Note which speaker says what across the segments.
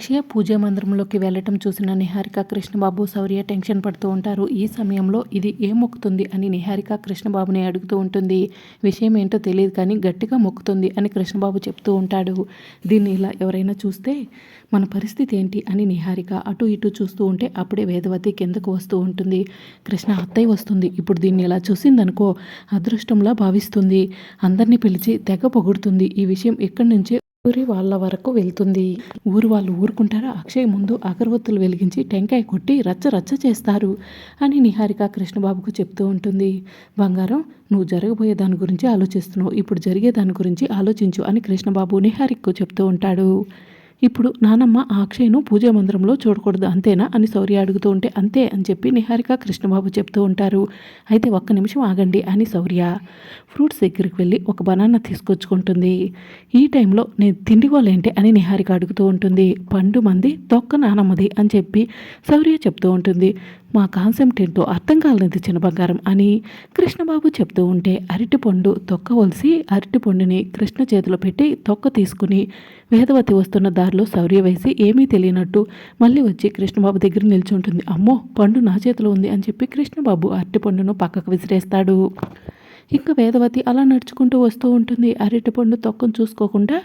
Speaker 1: అక్షయ పూజా మందిరంలోకి వెళ్ళటం చూసిన నిహారిక కృష్ణబాబు శౌర్య టెన్షన్ పడుతూ ఉంటారు. ఈ సమయంలో ఇది ఏం మొక్కుతుంది అని నిహారిక కృష్ణబాబుని అడుగుతూ ఉంటుంది. విషయం ఏంటో తెలియదు కానీ గట్టిగా మొక్కుతుంది అని కృష్ణబాబు చెప్తూ ఉంటాడు. దీన్ని ఇలా ఎవరైనా చూస్తే మన పరిస్థితి ఏంటి అని నిహారిక అటు ఇటు చూస్తూ ఉంటే అప్పుడే వేదవతి కిందకు వస్తూ ఉంటుంది. కృష్ణ అత్తయ్య వస్తుంది. ఇప్పుడు దీన్ని ఇలా చూసిందనుకో అదృష్టంలా భావిస్తుంది. అందరినీ పిలిచి తెగ పొగుడుతుంది. ఈ విషయం ఎక్కడి నుంచే ఊరి వాళ్ళ వరకు వెళ్తుంది. ఊరు వాళ్ళు ఊరుకుంటారా? అక్షయ్ ముందు అగరవత్తులు వెలిగించి టెంకాయ కొట్టి రచ్చ రచ్చ చేస్తారు అని నిహారిక కృష్ణబాబుకు చెప్తూ ఉంటుంది. బంగారం నువ్వు జరగబోయే దాని గురించి ఆలోచిస్తున్నావు. ఇప్పుడు జరిగే దాని గురించి ఆలోచించు అని కృష్ణబాబు నిహారికకు చెప్తూ ఉంటాడు. ఇప్పుడు నానమ్మ ఆ అక్షయ్ను పూజా మందిరంలో చూడకూడదు అంతేనా? అని శౌర్య అడుగుతూ ఉంటే అంతే అని చెప్పి నిహారిక కృష్ణబాబు చెప్తూ ఉంటారు. అయితే ఒక్క నిమిషం ఆగండి అని శౌర్య. ఫ్రూట్స్ దగ్గరికి వెళ్ళి ఒక బనానా తీసుకొచ్చుకుంటుంది. ఈ టైంలో నేను తిండిగోలేంటి అని నిహారిక అడుగుతూ ఉంటుంది. పండు మంది తొక్క నానమ్మది అని చెప్పి శౌర్య చెప్తూ ఉంటుంది. మా కాన్సెప్ట్ ఏంటో అర్థం కాలేదు చిన్న బంగారం అని కృష్ణబాబు చెప్తూ ఉంటే అరటిపండు తొక్క ఒలిసి అరటిపండుని కృష్ణ చేతిలో పెట్టి తొక్క తీసుకుని వేదవతి వస్తున్న దారిలో శౌర్య వేసి ఏమీ తెలియనట్టు మళ్ళీ వచ్చి కృష్ణబాబు దగ్గర నిల్చుంటుంది. అమ్మో పండు నా చేతిలో ఉంది అని చెప్పి కృష్ణబాబు అరటిపండును పక్కకు విసిరేస్తాడు. ఇంకా వేదవతి అలా నడుచుకుంటూ వస్తూ ఉంటుంది. అరటిపండు తొక్కను చూసుకోకుండా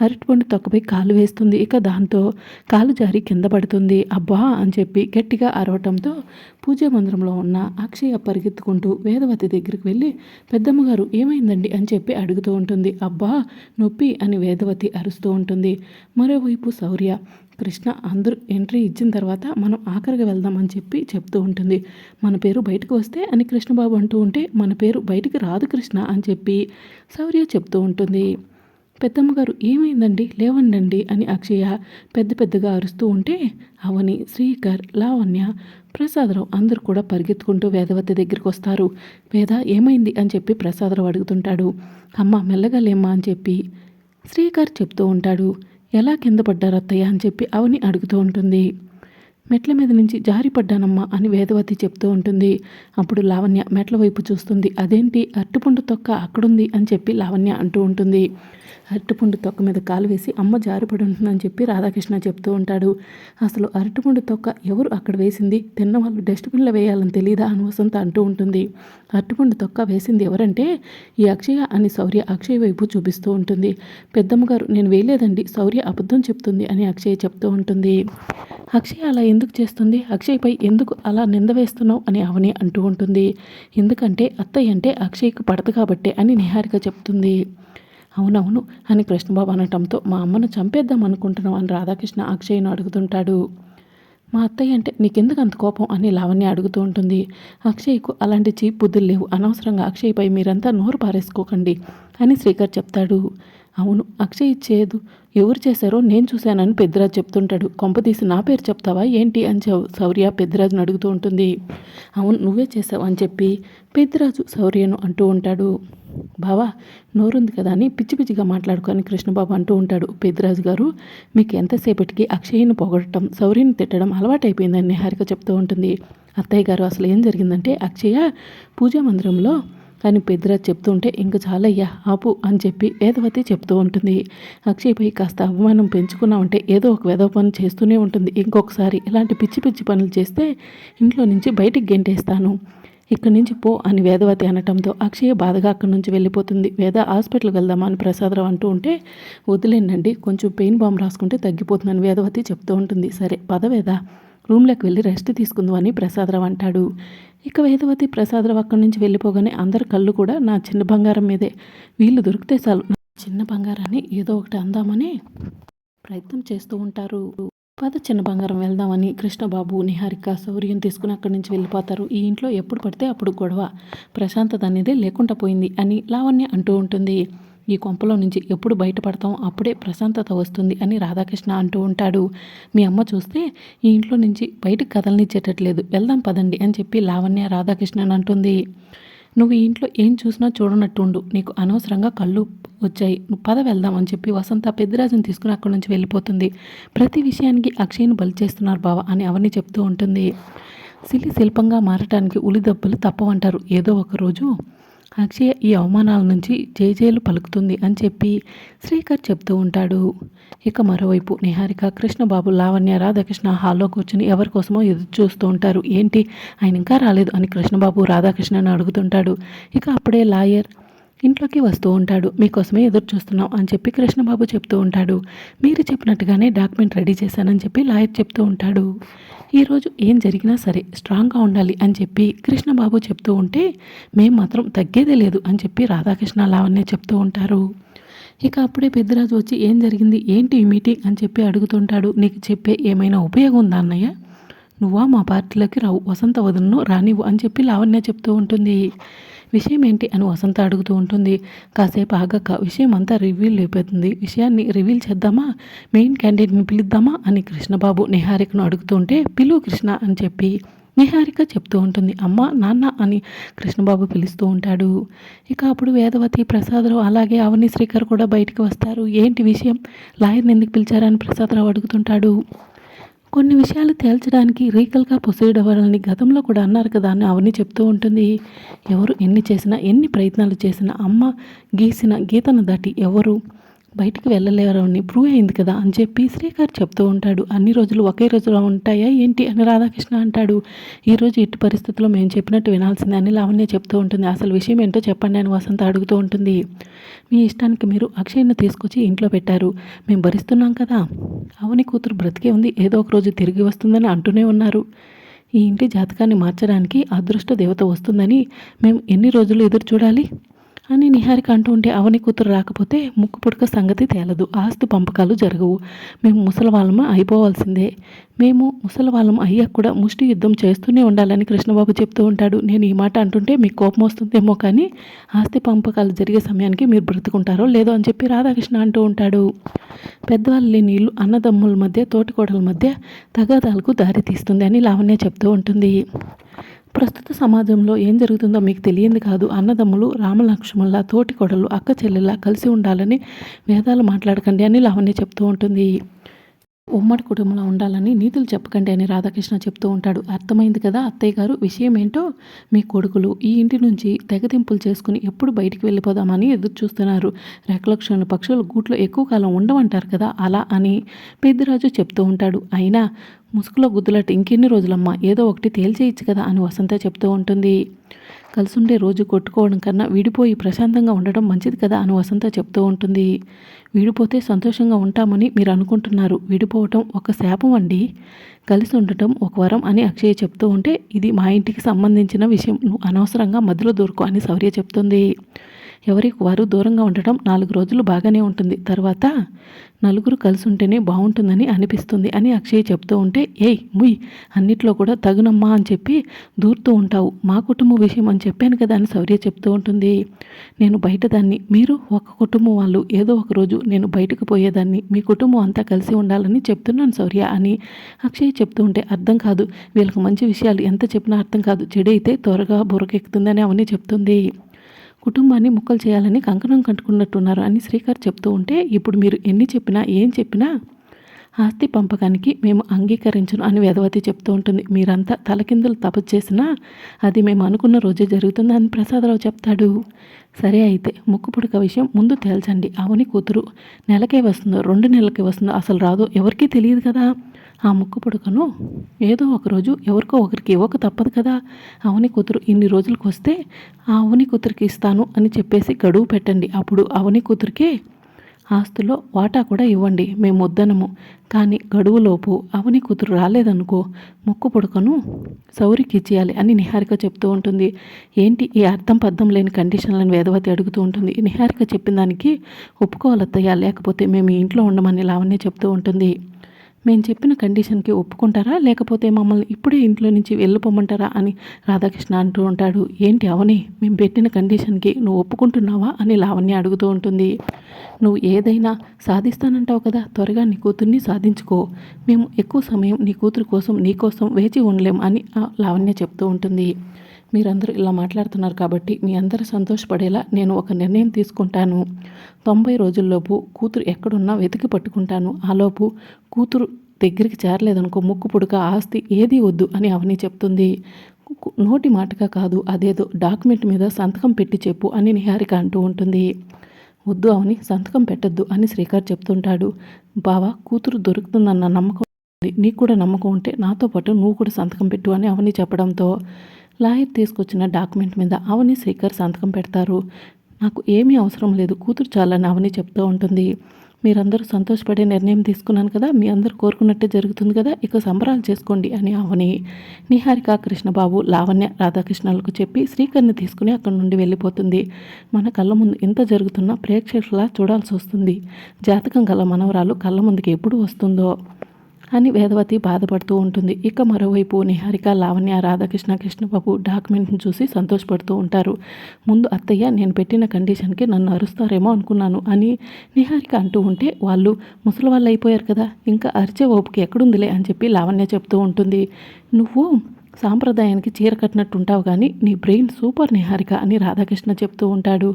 Speaker 1: అరటిపండు తొక్కపై కాలు వేస్తుంది. ఇక దాంతో కాలు జారి కింద పడుతుంది. అబ్బా అని చెప్పి గట్టిగా అరవటంతో పూజా మందిరంలో ఉన్న అక్షయ పరిగెత్తుకుంటూ వేదవతి దగ్గరికి వెళ్ళి పెద్దమ్మగారు ఏమైందండి? అని చెప్పి అడుగుతూ ఉంటుంది. అబ్బా నొప్పి అని వేదవతి అరుస్తూ ఉంటుంది. మరోవైపు శౌర్య కృష్ణ అందరూ ఎంట్రీ ఇచ్చిన తర్వాత మనం ఆఖరిగా వెళ్దామని చెప్పి చెప్తూ ఉంటుంది. మన పేరు బయటకు వస్తే అని కృష్ణబాబు అంటూ ఉంటే మన పేరు బయటకు రాదు కృష్ణ అని చెప్పి శౌర్య చెప్తూ ఉంటుంది. పెద్దమ్మగారు ఏమైందండి? లేవండండి అని అక్షయ పెద్ద పెద్దగా అరుస్తూ ఉంటే అవని శ్రీకర్ లావణ్య ప్రసాదరావు అందరూ కూడా పరిగెత్తుకుంటూ వేదవతి దగ్గరికి వస్తారు. వేద ఏమైంది? అని చెప్పి ప్రసాదరావు అడుగుతుంటాడు. అమ్మ మెల్లగా లేమ్మా అని చెప్పి శ్రీకర్ చెప్తూ ఉంటాడు. ఎలా కింద పడ్డారు అత్తయ్య అని చెప్పి అవని అడుగుతూ ఉంటుంది. మెట్ల మీద నుంచి జారిపడ్డానమ్మా అని వేదవతి చెప్తూ ఉంటుంది. అప్పుడు లావణ్య మెట్ల వైపు చూస్తుంది. అదేంటి? అరటిపండు తొక్క అక్కడుంది అని చెప్పి లావణ్య అంటూ ఉంటుంది. అరటిపండు తొక్క మీద కాలు వేసి అమ్మ జారిపడి ఉంటుందని చెప్పి రాధాకృష్ణ చెప్తూ ఉంటాడు. అసలు అరటిపండు తొక్క ఎవరు అక్కడ వేసింది? తిన్న వాళ్ళు డస్ట్బిన్లో వేయాలని తెలియదా అని వసంత అంటూ ఉంటుంది. అరటిపండు తొక్క వేసింది ఎవరంటే ఈ అక్షయ అని శౌర్య అక్షయ వైపు చూపిస్తూ ఉంటుంది. పెద్దమ్మగారు నేను వేయలేదండి. శౌర్య అబద్ధం చెప్తుంది అని అక్షయ చెప్తూ ఉంటుంది. అక్షయ అలా ఎందుకు చేస్తుంది? అక్షయ్పై ఎందుకు అలా నింద వేస్తున్నావు అని అవని అంటూ ఉంటుంది. ఎందుకంటే అత్తయ్య అంటే అక్షయ్కి పడదు కాబట్టే అని నిహారిక చెప్తుంది. అవునవును అని కృష్ణబాబు అనటంతో మా అమ్మను చంపేద్దాం అనుకుంటున్నాం అని రాధాకృష్ణ అక్షయ్ను అడుగుతుంటాడు. మా అత్తయ్య అంటే నీకెందుకు అంత కోపం అని లావణ్య అడుగుతూ ఉంటుంది. అక్షయ్కు అలాంటి చీప్ బుద్ధులు లేవు. అనవసరంగా అక్షయ్పై మీరంతా నోరు పారేసుకోకండి అని శ్రీకర్ చెప్తాడు. అవును అక్షయ్ ఇచ్చేదు ఎవరు చేశారో నేను చూశానని పెద్దరాజు చెప్తుంటాడు. కొంపదీసి నా పేరు చెప్తావా? ఏంటి? అని శౌర్య పెద్దరాజును అడుగుతూ ఉంటుంది. అవును నువ్వే చేసావు అని చెప్పి పెద్దరాజు శౌర్యను అంటూ ఉంటాడు. బావా నోరుంది కదా అని పిచ్చి పిచ్చిగా మాట్లాడుకొని కృష్ణబాబు అంటూ ఉంటాడు. పెద్దరాజు గారు మీకు ఎంతసేపటికి అక్షయ్యను పొగడటం శౌర్యని తిట్టడం అలవాటైపోయిందని నిహారిక చెప్తూ ఉంటుంది. అత్తయ్య గారు అసలు ఏం జరిగిందంటే అక్షయ పూజా మందిరంలో కానీ పెద్దరాజు చెప్తుంటే ఇంక చాలయ్యా ఆపు అని చెప్పి వేదవతి చెప్తూ ఉంటుంది. అక్షయ్పై కాస్త అవమానం పెంచుకున్నామంటే ఏదో ఒక వేదవ పని చేస్తూనే ఉంటుంది. ఇంకొకసారి ఇలాంటి పిచ్చి పిచ్చి పనులు చేస్తే ఇంట్లో నుంచి బయటికి గెంటేస్తాను. ఇక్కడి నుంచి పో అని వేదవతి అనటంతో అక్షయ బాధగా అక్కడి నుంచి వెళ్ళిపోతుంది. వేద హాస్పిటల్కి వెళ్దామా అని ప్రసాదరావు అంటూ ఉంటే వదిలేనండి కొంచెం పెయిన్ బాంబు రాసుకుంటే తగ్గిపోతుందని వేదవతి చెప్తూ ఉంటుంది. సరే పద వేద. రూమ్లోకి వెళ్ళి రెస్ట్ తీసుకుందాం అని ప్రసాదరావు అంటాడు. ఇక వేదవతి ప్రసాదరావు అక్కడి నుంచి వెళ్ళిపోగానే అందరి కళ్ళు కూడా నా చిన్న బంగారం మీదే. వీళ్ళు దొరికితే చాలు. చిన్న బంగారాన్ని ఏదో ఒకటి అందామని ప్రయత్నం చేస్తూ ఉంటారు. పద చిన్న బంగారం వెళ్దామని కృష్ణబాబు నిహారిక శౌర్యం తీసుకుని అక్కడి నుంచి వెళ్ళిపోతారు. ఈ ఇంట్లో ఎప్పుడు పడితే అప్పుడు గొడవ. ప్రశాంతత అనేది లేకుండా పోయింది అని లావణ్య అంటూ ఉంటుంది. ఈ కొంపలో నుంచి ఎప్పుడు బయటపడతాం? అప్పుడే ప్రశాంతత వస్తుంది అని రాధాకృష్ణ అంటూ ఉంటాడు. మీ అమ్మ చూస్తే ఈ ఇంట్లో నుంచి బయటకు కదలనిచ్చేటట్లేదు. వెళ్దాం పదండి అని చెప్పి లావణ్య రాధాకృష్ణన్ అంటుంది. నువ్వు ఈ ఇంట్లో ఏం చూసినా చూడనట్టుండు. నీకు అనవసరంగా కళ్ళు వచ్చాయి. నువ్వు పద వెళ్దాం అని చెప్పి వసంత పెద్దరాజుని తీసుకుని అక్కడి నుంచి వెళ్ళిపోతుంది. ప్రతి విషయానికి అక్షయ్ను బలి చేస్తున్నారు బావ అని అవన్నీ చెప్తూ ఉంటుంది. శిలి శిల్పంగా మారటానికి ఉలి దెబ్బలు తప్పవంటారు. ఏదో ఒక రోజు అక్షయ ఈ అవమానాల నుంచి జేజేలు పలుకుతుంది అని చెప్పి శ్రీకర్ చెప్తూ ఉంటాడు. ఇక మరోవైపు నిహారిక కృష్ణబాబు లావణ్య రాధాకృష్ణ హాల్లో కూర్చుని ఎవరి కోసమో ఎదురు చూస్తూ ఉంటారు. ఏంటి? ఆయన ఇంకా రాలేదు అని కృష్ణబాబు రాధాకృష్ణను అడుగుతుంటాడు. ఇక అప్పుడే లాయర్ ఇంట్లోకి వస్తూ ఉంటాడు. మీకోసమే ఎదురు చూస్తున్నాం అని చెప్పి కృష్ణబాబు చెప్తూ ఉంటాడు. మీరు చెప్పినట్టుగానే డాక్యుమెంట్ రెడీ చేశానని చెప్పి లాయర్ చెప్తూ ఉంటాడు. ఈరోజు ఏం జరిగినా సరే స్ట్రాంగ్గా ఉండాలి అని చెప్పి కృష్ణబాబు చెప్తూ ఉంటే మేము మాత్రం తగ్గేదే లేదు అని చెప్పి రాధాకృష్ణ లావణ్య చెప్తూ ఉంటారు. ఇక అప్పుడే పెద్దరాజు వచ్చి ఏం జరిగింది? ఏంటి ఈ మీటింగ్? అని చెప్పి అడుగుతుంటాడు. నీకు చెప్పే ఏమైనా ఉపయోగం ఉందా అన్నయ్య? నువ్వా? మా పార్టీలోకి రావు. వసంత వదనను రానివ్వు అని చెప్పి లావణ్య చెప్తూ ఉంటుంది. విషయం ఏంటి అని వసంత అడుగుతూ ఉంటుంది. కాసేపు ఆగక విషయం అంతా రివీల్ అయిపోతుంది. విషయాన్ని రివీల్ చేద్దామా? మెయిన్ క్యాండిడేట్ని పిలుద్దామా? అని కృష్ణబాబు నిహారికను అడుగుతుంటే పిలువు కృష్ణ అని చెప్పి నిహారిక చెప్తూ ఉంటుంది. అమ్మ నాన్న అని కృష్ణబాబు పిలుస్తూ ఉంటాడు. ఇక అప్పుడు వేదవతి ప్రసాదరావు అలాగే అవని శ్రీకర్ కూడా బయటికి వస్తారు. ఏంటి విషయం? లాయర్ని ఎందుకు పిలిచారని ప్రసాదరావు అడుగుతుంటాడు. కొన్ని విషయాలు తేల్చడానికి రీకల్గా ప్రొసీడ్ అవ్వాలని గతంలో కూడా అన్నారు కదా అని అవన్నీ చెప్తూ ఉంటుంది. ఎవరు ఎన్ని చేసినా ఎన్ని ప్రయత్నాలు చేసినా అమ్మ గీసిన గీతను దాటి ఎవరు బయటికి వెళ్ళలేరు ప్రూవ్ అయింది కదా అని చెప్పి శ్రీకర్ చెప్తూ ఉంటాడు. అన్ని రోజులు ఒకే రోజులో ఉంటాయా ఏంటి అని రాధాకృష్ణ అంటాడు. ఈరోజు ఇటు పరిస్థితుల్లో మేము చెప్పినట్టు వినాల్సిందే అని లావణ్య చెప్తూ ఉంటుంది. అసలు విషయం ఏంటో చెప్పండి అని వసంత అడుగుతూ ఉంటుంది. మీ ఇష్టానికి మీరు అక్షయ్ను తీసుకొచ్చి ఇంట్లో పెట్టారు. మేము భరిస్తున్నాం కదా. అవని కూతురు బ్రతికే ఉంది. ఏదో ఒక రోజు తిరిగి వస్తుందని అంటూనే ఉన్నారు. ఈ ఇంటి జాతకాన్ని మార్చడానికి అదృష్ట దేవత వస్తుందని మేము ఎన్ని రోజులు ఎదురు చూడాలి? అని నిహారిక అంటూ ఉంటే అవని కూతురు రాకపోతే ముక్కు పుడక సంగతి తేలదు. ఆస్తి పంపకాలు జరగవు. మేము ముసలివాళ్ళము? అయిపోవాల్సిందే. మేము ముసలవాళ్ళం అయ్యాక కూడా ముష్టి యుద్ధం చేస్తూనే ఉండాలని కృష్ణబాబు చెప్తూ ఉంటాడు. నేను ఈ మాట అంటుంటే మీకు కోపం వస్తుందేమో కానీ ఆస్తి పంపకాలు జరిగే సమయానికి మీరు బ్రతుకుంటారో లేదో అని చెప్పి రాధాకృష్ణ అంటూ ఉంటాడు. పెద్దవాళ్ళు లేని ఇల్లు అన్నదమ్ముల మధ్య తోటికోడల మధ్య తగాదాలకు దారి తీస్తుంది అని లావణ్య చెప్తూ ఉంటుంది. ప్రస్తుత సమాజంలో ఏం జరుగుతుందో మీకు తెలియంది కాదు. అన్నదమ్ములు రామలక్ష్మణుల తోటి కొడలు అక్క చెల్లెల్లా కలిసి ఉండాలని వేదాలు మాట్లాడకండి అని లావణ్య చెప్తూ ఉంటుంది. ఉమ్మడి కుటుంబంలో ఉండాలని నీతులు చెప్పకండి అని రాధాకృష్ణ చెప్తూ ఉంటాడు. అర్థమైంది కదా అత్తయ్య గారు? విషయం ఏంటో? మీ కొడుకులు ఈ ఇంటి నుంచి తెగతింపులు చేసుకుని ఎప్పుడు బయటికి వెళ్ళిపోదామని ఎదురు చూస్తున్నారు. రెకలక్షణ పక్షులు గూట్లో ఎక్కువ కాలం ఉండమంటారు కదా అలా అని పెద్దిరాజు చెప్తూ ఉంటాడు. అయినా ముసుగులో గుద్దులట్టు ఇంకెన్ని రోజులమ్మా? ఏదో ఒకటి తేల్చేయచ్చు కదా అని వసంత చెప్తూ ఉంటుంది. కలిసుండే రోజు కొట్టుకోవడం కన్నా విడిపోయి ప్రశాంతంగా ఉండడం మంచిది కదా అని వసంత చెప్తూ ఉంటుంది. విడిపోతే సంతోషంగా ఉంటామని మీరు అనుకుంటున్నారు. విడిపోవటం ఒక శాపం అండి. కలిసి ఉండటం ఒక వరం అని అక్షయ చెప్తూ ఉంటే ఇది మా ఇంటికి సంబంధించిన విషయం. నువ్వు అనవసరంగా మధ్యలో దూరుకో అని సౌర్య చెప్తుంది. ఎవరికి వారు దూరంగా ఉండటం నాలుగు రోజులు బాగానే ఉంటుంది. తర్వాత నలుగురు కలిసి ఉంటేనే బాగుంటుందని అనిపిస్తుంది అని అక్షయ్ చెప్తూ ఉంటే ఏయ్ ముయ్ అన్నిట్లో కూడా తగునమ్మా అని చెప్పి దూరుతూ ఉంటావు. మా కుటుంబ విషయం అని చెప్పాను కదా అని శౌర్య చెప్తూ ఉంటుంది. నేను బయట దాన్ని మీరు ఒక కుటుంబం వాళ్ళు. ఏదో ఒక రోజు నేను బయటకు పోయేదాన్ని. మీ కుటుంబం అంతా కలిసి ఉండాలని చెప్తున్నాను శౌర్య అని అక్షయ్ చెప్తూ ఉంటే అర్థం కాదు. వీళ్ళకి మంచి విషయాలు ఎంత చెప్పినా అర్థం కాదు. చెడు అయితే త్వరగా బురకెక్కుతుందని అవన్నీ చెప్తుంది. కుటుంబాన్ని ముక్కలు చేయాలని కంకణం కట్టుకున్నట్టున్నారు అని శ్రీకర్ చెప్తూ ఉంటే ఇప్పుడు మీరు ఎన్ని చెప్పినా ఏం చెప్పినా ఆస్తి పంపకానికి మేము అంగీకరించను అని వేదవతి చెప్తూ ఉంటుంది. మీరంతా తలకిందులు తపస్సు చేసినా అది మేము అనుకున్న రోజే జరుగుతుంది అని ప్రసాదరావు చెప్తాడు. సరే అయితే ముక్కు పుడక విషయం ముందు తేల్చండి. అవని కూతురు నెలకే వస్తుందో రెండు నెలలకే వస్తుందో అసలు రాదో ఎవరికీ తెలియదు కదా. ఆ ముక్కు పుడకను ఏదో ఒకరోజు ఎవరికో ఒకరికి ఇవ్వక తప్పదు కదా. అవని కూతురు ఇన్ని రోజులకు వస్తే ఆ అవని కూతురికి ఇస్తాను అని చెప్పేసి గడువు పెట్టండి. అప్పుడు అవని కూతురికే ఆస్తిలో వాటా కూడా ఇవ్వండి. మేము వద్దనము. కానీ గడువులోపు అవని కూతురు రాలేదనుకో ముక్కు పుడకను సౌరికి ఇచ్చేయాలి అని నిహారిక చెప్తూ ఉంటుంది. ఏంటి ఈ అర్థం పద్ధం లేని కండిషన్లను వేదవతి అడుగుతూ ఉంటుంది. నిహారిక చెప్పిన దానికి ఒప్పుకోవాలత్తయ్యా. లేకపోతే మేము ఇంట్లో ఉండమని లావణ్య చెప్తూ ఉంటుంది. మేము చెప్పిన కండిషన్కి ఒప్పుకుంటారా? లేకపోతే మమ్మల్ని ఇప్పుడే ఇంట్లో నుంచి వెళ్ళిపోమంటారా? అని రాధాకృష్ణ అంటూ ఉంటాడు. ఏంటి అవని? మేము పెట్టిన కండిషన్కి నువ్వు ఒప్పుకుంటున్నావా? అని లావణ్య అడుగుతూ ఉంటుంది. నువ్వు ఏదైనా సాధిస్తానంటావు కదా? త్వరగా నీ కూతుర్ని సాధించుకో. మేము ఎక్కువ సమయం నీ కూతురు కోసం నీ కోసం వేచి ఉండలేం అని లావణ్య చెప్తూ ఉంటుంది. మీరందరూ ఇలా మాట్లాడుతున్నారు కాబట్టి మీ అందరూ సంతోషపడేలా నేను ఒక నిర్ణయం తీసుకుంటాను. తొంభై రోజుల్లోపు కూతురు ఎక్కడున్నా వెతికి పట్టుకుంటాను. ఆలోపు కూతురు దగ్గరికి చేరలేదనుకో ముక్కు పుడక ఆస్తి ఏది వద్దు అని అవని చెప్తుంది. నోటి మాటగా కాదు అదేదో డాక్యుమెంట్ మీద సంతకం పెట్టి చెప్పు అని నిహారిక అంటూ ఉంటుంది. వద్దు అవని సంతకం పెట్టద్దు అని శ్రీకర్ చెప్తుంటాడు. బావా కూతురు దొరుకుతుందన్న నమ్మకం ఉంది. నీకు కూడా నమ్మకం ఉంటే నాతో పాటు నువ్వు కూడా సంతకం పెట్టు అని అవని చెప్పడంతో లాయర్ తీసుకొచ్చిన డాక్యుమెంట్ మీద అవని శ్రీకర్ సంతకం పెడతారు. నాకు ఏమీ అవసరం లేదు. కూతురు చాలని అవని చెప్తూ ఉంటుంది. మీరందరూ సంతోషపడే నిర్ణయం తీసుకున్నాను కదా మీ అందరూ కోరుకున్నట్టే జరుగుతుంది కదా ఇక సంబరాలు చేసుకోండి అని అవని. నిహారిక కృష్ణబాబు లావణ్య రాధాకృష్ణలకు చెప్పి శ్రీకర్ని తీసుకుని అక్కడి నుండి వెళ్ళిపోతుంది. మన కళ్ళ ముందు ఇంత జరుగుతున్నా ప్రేక్షకులా చూడాల్సి వస్తుంది. జాతకం గల మనవరాలు కళ్ళ ముందుకి ఎప్పుడు వస్తుందో. అని వేదవతి బాధపడుతూ ఉంటుంది. ఇక మరోవైపు నిహారిక లావణ్య రాధాకృష్ణ కృష్ణబాబు డాక్యుమెంట్ని చూసి సంతోషపడుతూ ఉంటారు. ముందు అత్తయ్య నేను పెట్టిన కండిషన్కి నన్ను అరుస్తారేమో అనుకున్నాను అని నిహారిక అంటూ ఉంటే వాళ్ళు ముసలి వాళ్ళు అయిపోయారు కదా ఇంకా అరిచే ఓపిక ఎక్కడుందిలే అని చెప్పి లావణ్య చెప్తూ ఉంటుంది. నువ్వు సాంప్రదాయానికి చీర కట్టినట్టు ఉంటావు కానీ నీ బ్రెయిన్ సూపర్ నిహారిక అని రాధాకృష్ణ చెప్తూ ఉంటాడు.